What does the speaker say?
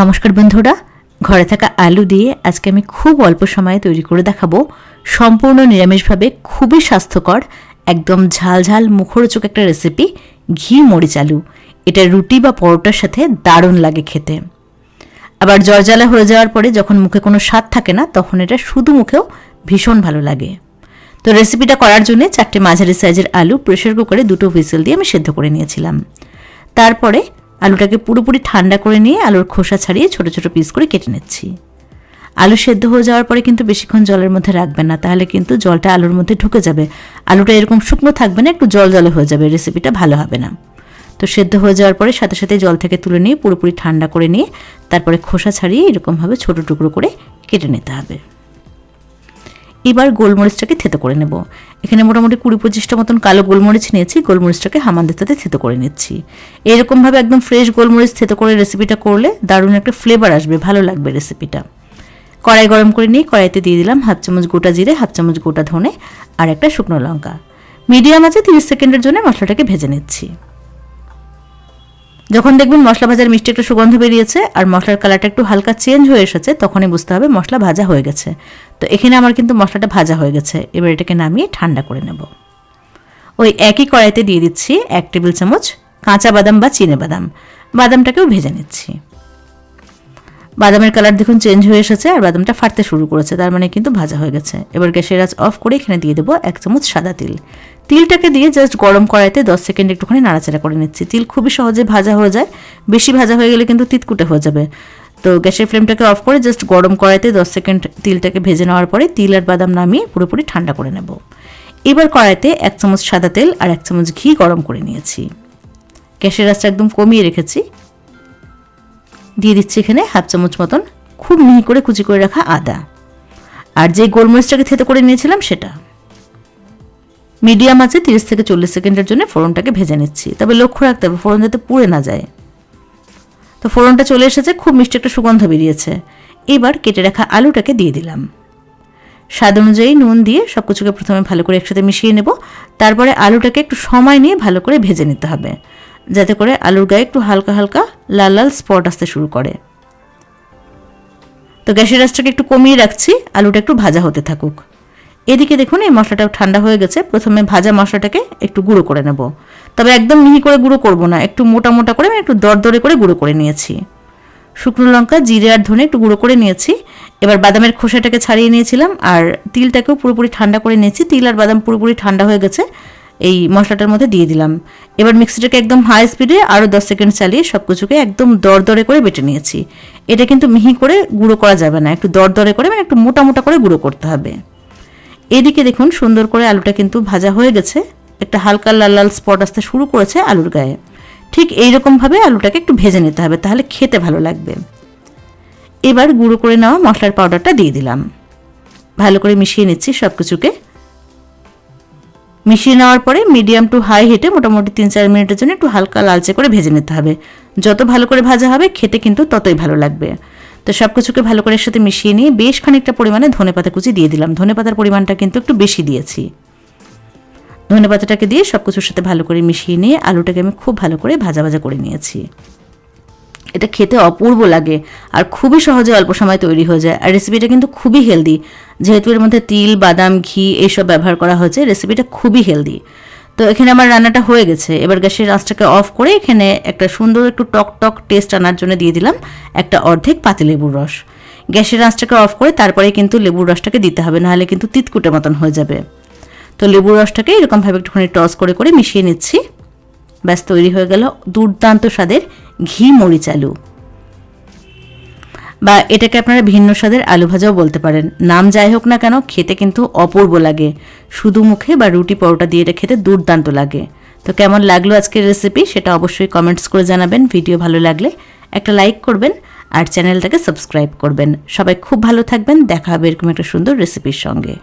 নমস্কার বন্ধুরা, ঘরে থাকা আলু দিয়ে আজকে আমি খুব অল্প সময়ে তৈরি করে দেখাবো সম্পূর্ণ নিরামিষভাবে, খুবই স্বাস্থ্যকর, একদম ঝাল ঝাল মুখরোচক একটা রেসিপি ঘি, মরিচ, আলু। এটা রুটি বা পরোটার সাথে দারুণ লাগে খেতে। আবার জ্বরজ্বালা হয়ে যাওয়ার পরে যখন মুখে কোনো স্বাদ থাকে না, তখন এটা শুধু মুখেও ভীষণ ভালো লাগে। তো রেসিপিটা করার জন্য চারটে মাঝারি সাইজের আলু প্রেশার কুকারে দুটো হুইসেল দিয়ে আমি সেদ্ধ করে নিয়েছিলাম। তারপরে আলুটাকে পুরোপুরি ঠান্ডা করে নিয়ে আলুর খোসা ছাড়িয়ে ছোট ছোট পিস করে কেটে নিচ্ছি। আলু সেদ্ধ হয়ে যাওয়ার পরে কিন্তু বেশিক্ষণ জলের মধ্যে রাখবেন না, তাহলে কিন্তু জলটা আলুর মধ্যে ঢুকে যাবে। আলুটা এরকম শুকনো থাকবে না, একটু জল জলে হয়ে যাবে রেসিপিটা ভালো হবে না। তো সেদ্ধ হয়ে যাওয়ার পরে সাথে সাথে জল থেকে তুলে নিয়ে পুরোপুরি ঠান্ডা করে নিয়ে তারপরে খোসা ছাড়িয়ে এরকমভাবে ছোট টুকরো করে কেটে নিতে হবে। এবার গোলমরিচটাকে থেতো করে নেব। এখানে মোটামুটি কুড়ি পঁচিশটা মতন কালো গোলমরিচ নিয়েছি, গোলমরিচটাকে হামানদিতাতে থেতো করে নিচ্ছি। এরকমভাবে একদম ফ্রেশ গোলমরিচ থেতো করে রেসিপিটা করলে দারুণ একটা ফ্লেভার আসবে, ভালো লাগবে রেসিপিটা কড়াই গরম করে নিয়ে কড়াইতে দিয়ে দিলাম হাফ চামচ গোটা জিরে, হাফ চামচ গোটা ধনে আর একটা শুকনো লঙ্কা। মিডিয়াম আছে তিরিশ সেকেন্ডের জন্য মশলাটাকে ভেজে নিচ্ছি। যখন দেখবেন মশলা ভাজার মিষ্টি একটা সুগন্ধ বেরিয়েছে আর মশলার কালারটা একটু হালকা চেঞ্জ হয়ে এসেছে, তখনই বুঝতে হবে মশলা ভাজা হয়ে গেছে। তো এখানে আমার কিন্তু মশলাটা ভাজা হয়ে গেছে। এবার এটাকে নামিয়ে ঠান্ডা করে নেব। ওই একই কড়াইতে দিয়ে দিচ্ছি এক টেবিল চামচ কাঁচা বাদাম বা চিনে বাদাম। বাদামটাকেও ভেজে নিচ্ছি। বাদামের কালার দেখুন চেঞ্জ হয়ে এসেছে আর বাদামটা ফাটতে শুরু করেছে, তার মানে কিন্তু ভাজা হয়ে গেছে। এবার গ্যাসের আঁচ অফ করে এখানে দিয়ে দেবো এক চামচ সাদা তিল। তিলটাকে দিয়ে জাস্ট গরম কড়াইতে দশ সেকেন্ড একটুখানি নাড়াচাড়া করে নিচ্ছি। তিল খুবই সহজে ভাজা হয়ে যায়। বেশি ভাজা হয়ে গেলে কিন্তু তিতকুটে হয়ে যাবে। তো গ্যাসের ফ্লেমটাকে অফ করে জাস্ট গরম কড়াইতে দশ সেকেন্ড তিলটাকে ভেজে নেওয়ার পরে তিল আর বাদাম নামিয়ে পুরোপুরি ঠান্ডা করে নেব। এবার কড়াইতে এক চামচ সাদা তেল আর এক চামচ ঘি গরম করে নিয়েছি। গ্যাসের আঁচটা একদম কমিয়ে রেখেছি। দিয়ে দিচ্ছি এখানে হাফ চামচ মতন খুব মিহি করে কুচি করে রাখা আদা। আর যে গোলমরিচটাকে থেতে করে নিয়েছিলাম সেটা। মিডিয়াম আছে, তিরিশ থেকে চল্লিশ সেকেন্ডের জন্য ফোড়নটাকে ভেজে নিচ্ছি। তবে লক্ষ্য রাখতে হবে, ফোড়ন যাতে পুড়ে না যায়। তো ফোড়নটা চলে এসেছে, খুব মিষ্টি একটা সুগন্ধ বেরিয়েছে। এবার কেটে রাখা আলুটাকে দিয়ে দিলাম। স্বাদ অনুযায়ী নুন দিয়ে সব কিছুকে প্রথমে ভালো করে একসাথে মিশিয়ে নেব। তারপরে আলুটাকে একটু সময় নিয়ে ভালো করে ভেজে নিতে হবে, যাতে করে আলুর গায়ে একটু হালকা হালকা লাল লাল স্পট আসতে শুরু করে। তো গ্যাসের রাসটাকে একটু কমিয়ে রাখছি, আলুটা একটু ভাজা হতে থাকুক। এদিকে দেখুন, এই মশলাটা ঠান্ডা হয়ে গেছে। প্রথমে ভাজা মশলাটাকে একটু গুঁড়ো করে নেব। তবে একদম মিহি করে গুঁড়ো করব না, একটু মোটা মোটা করে আমি একটু দরদরে করে গুঁড়ো করে নিয়েছি। শুকনো লঙ্কা, জিরে আর ধনে একটু গুঁড়ো করে নিয়েছি। এবার বাদামের খোসাটাকে ছাড়িয়ে নিয়েছিলাম, আর তিলটাকেও পুরোপুরি ঠান্ডা করে নিয়েছি। তিল আর বাদাম পুরোপুরি ঠান্ডা হয়ে গেছে, এই মশলাটার মধ্যে দিয়ে দিলাম। এবার মিক্সিটাকে একদম হাই স্পিডে আরও দশ সেকেন্ড চালিয়ে সব কিছুকে একদম দরদরে করে বেটে নিয়েছি। এটা কিন্তু মিহি করে গুঁড়ো করা যাবে না, একটু দরদরে করে মানে একটু মোটা মোটা করে গুঁড়ো করতে হবে। এদিকে দেখুন সুন্দর করে আলুটা কিন্তু ভাজা হয়ে গেছে। একটা হালকা লাল লাল স্পট আসতে শুরু করেছে আলুর গায়ে। ঠিক এইরকমভাবে আলুটাকে একটু ভেজে নিতে হবে, তাহলে খেতে ভালো লাগবে। এবার গুঁড়ো করে নেওয়া মশলার পাউডারটা দিয়ে দিলাম। ভালো করে মিশিয়ে নিচ্ছি সব কিছুকে মিশিয়ে নেওয়ার পরে মিডিয়াম টু হাই হিটে মোটামুটি তিন চার মিনিটের জন্য একটু হালকা লালচে করে ভেজে নিতে হবে। যত ভালো করে ভাজা হবে, খেতে কিন্তু ততই ভালো লাগবে। তো সব কিছুকে ভালো করে সাথে মিশিয়ে নিয়ে বেশ খানিকটা পরিমাণে ধনে পাতা কুচি দিয়ে দিলাম। ধনে পাতার পরিমাণটা কিন্তু একটু বেশি দিয়েছি। ধনে পাতাটাকে দিয়ে সব কিছুর সাথে ভালো করে মিশিয়ে নিয়ে আলুটাকে আমি খুব ভালো করে ভাজা ভাজা করে নিয়েছি। এটা খেতে অপূর্ব লাগে আর খুবই সহজে অল্প সময় তৈরি হয়ে যায়। আর রেসিপিটা কিন্তু খুবই হেলদি। যেহেতু এর মধ্যে তিল, বাদাম, ঘি এইসব ব্যবহার করা হয়েছে, রেসিপিটা খুবই হেলদি। তো এখানে আমার রান্নাটা হয়ে গেছে। এবার গ্যাসের আঁচটাকে অফ করে এখানে একটা সুন্দর একটু টক টক টেস্ট আনার জন্য দিয়ে দিলাম একটা অর্ধেক পাতিলেবুর রস। গ্যাসের আঁচটাকে অফ করে তারপরে কিন্তু লেবুর রসটাকে দিতে হবে, নাহলে কিন্তু তিতকুটে মতন হয়ে যাবে। তো লেবুর রসটাকে এরকমভাবে একটুখানি টস করে করে মিশিয়ে নিচ্ছি। ব্যাস, তৈরি হয়ে গেল দুর্দান্ত স্বাদের ঘি মরিচ আলু। বা এটাকে আপনারা ভিন্ন স্বাদের আলু ভাজাও বলতে পারেন। নাম যাই হোক না কেন, খেতে কিন্তু অপূর্ব লাগে। শুধু মুখে বা রুটি পরোটা দিয়ে এটা খেতে দুর্দান্ত লাগে। তো কেমন লাগল আজকের রেসিপি সেটা অবশ্যই কমেন্টস করে জানাবেন। ভিডিও ভালো লাগলে একটা লাইক করবেন আর চ্যানেলটাকে সাবস্ক্রাইব করবেন। সবাই খুব ভালো থাকবেন। দেখা হবে এরকম একটা সুন্দর রেসিপির সঙ্গে।